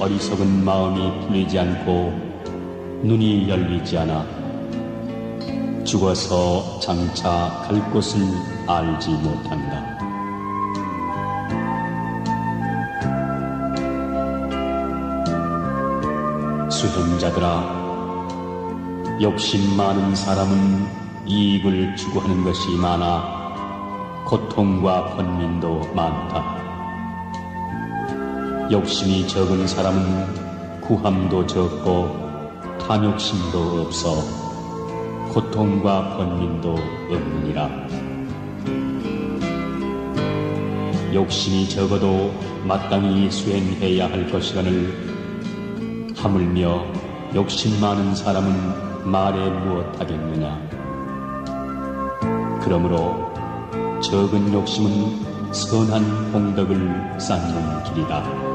어리석은 마음이 풀리지 않고 눈이 열리지 않아 죽어서 장차 갈 곳을 알지 못한다. 수행자들아, 욕심 많은 사람은 이익을 추구하는 것이 많아 고통과 번민도 많다. 욕심이 적은 사람은 구함도 적고 탐욕심도 없어 고통과 번민도 없느니라. 욕심이 적어도 마땅히 수행해야 할 것이거늘 하물며 욕심 많은 사람은 말에 무엇하겠느냐. 그러므로 적은 욕심은 선한 공덕을 쌓는 길이다.